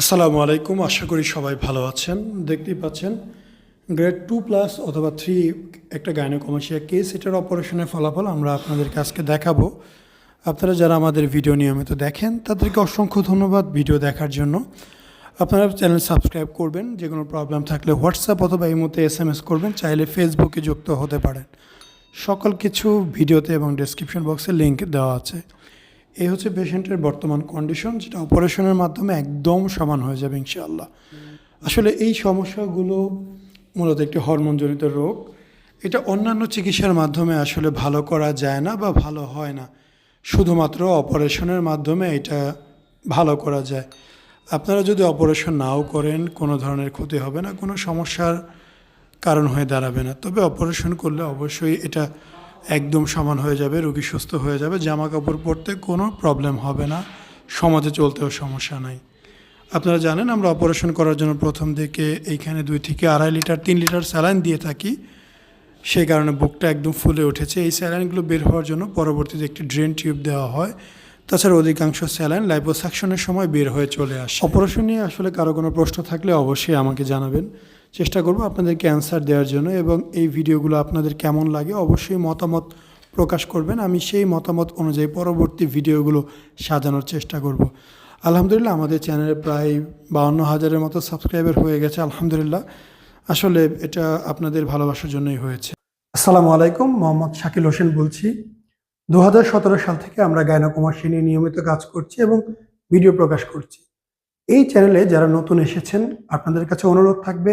আসসালামু আলাইকুম, আশা করি সবাই ভালো আছেন। দেখতেই পাচ্ছেন, গ্রেড টু প্লাস অথবা থ্রি একটা গাইনোকমাসিয়া কেস, এটার অপারেশনের ফলাফল আমরা আপনাদেরকে আজকে দেখাবো। আপনারা যারা আমাদের ভিডিও নিয়মিত দেখেন, তাদেরকে অসংখ্য ধন্যবাদ ভিডিও দেখার জন্য। আপনারা চ্যানেল সাবস্ক্রাইব করবেন, যে কোনো প্রবলেম থাকলে হোয়াটসঅ্যাপ অথবা এই মুহূর্তে এস এম এস করবেন, চাইলে ফেসবুকে যুক্ত হতে পারেন। সকল কিছু ভিডিওতে এবং ডেসক্রিপশন বক্সে লিঙ্ক দেওয়া আছে। এই হচ্ছে পেশেন্টের বর্তমান কন্ডিশন যেটা অপারেশনের মাধ্যমে একদম সমান হয়ে যাবে ইনশাআল্লাহ। আসলে এই সমস্যাগুলো মূলত একটি হরমোনজনিত রোগ। এটা অন্যান্য চিকিৎসার মাধ্যমে আসলে ভালো করা যায় না বা ভালো হয় না। শুধুমাত্র অপারেশনের মাধ্যমে এটা ভালো করা যায়। আপনারা যদি অপারেশন নাও করেন, কোনো ধরনের ক্ষতি হবে না, কোনো সমস্যার কারণ হয়ে দাঁড়াবে না। তবে অপারেশন করলে অবশ্যই এটা একদম সমান হয়ে যাবে, রোগী সুস্থ হয়ে যাবে জামা কাপড় পরতে কোনো প্রবলেম হবে না, সমাজে চলতেও সমস্যা নাই। আপনারা জানেন, আমরা অপারেশন করার জন্য প্রথম দিকে এইখানে দুই থেকে আড়াই লিটার, তিন লিটার স্যালাইন দিয়ে থাকি। সেই কারণে বুকটা একদম ফুলে উঠেছে। এই স্যালাইনগুলো বের হওয়ার জন্য পরবর্তীতে একটি ড্রেন টিউব দেওয়া হয়। তাছাড়া অধিকাংশ স্যালাইন লাইপোসাকশনের সময় বের হয়ে চলে আসে। অপারেশন নিয়ে আসলে কারও কোনো প্রশ্ন থাকলে অবশ্যই আমাকে জানাবেন। চেষ্টা করব আপনাদেরকে অ্যান্সার দেওয়ার জন্য এবং এই ভিডিওগুলো আপনাদের কেমন লাগে অবশ্যই মতামত প্রকাশ করবেন। আমি সেই মতামত অনুযায়ী পরবর্তী ভিডিওগুলো সাজানোর চেষ্টা করব। আলহামদুলিল্লাহ আমাদের চ্যানেলে প্রায় বাউন্ন হাজারের মতো সাবস্ক্রাইবার হয়ে গেছে, আলহামদুলিল্লাহ। আসলে এটা আপনাদের ভালোবাসার জন্যই হয়েছে। আসসালামু আলাইকুম, মোহাম্মদ শাকিল হোসেন বলছি। দু হাজার সতেরো সাল থেকে আমরা গায়নাকুমাসী নিয়ে নিয়মিত কাজ করছি এবং ভিডিও প্রকাশ করছি। এই চ্যানেলে যারা নতুন এসেছেন, আপনাদের কাছে অনুরোধ থাকবে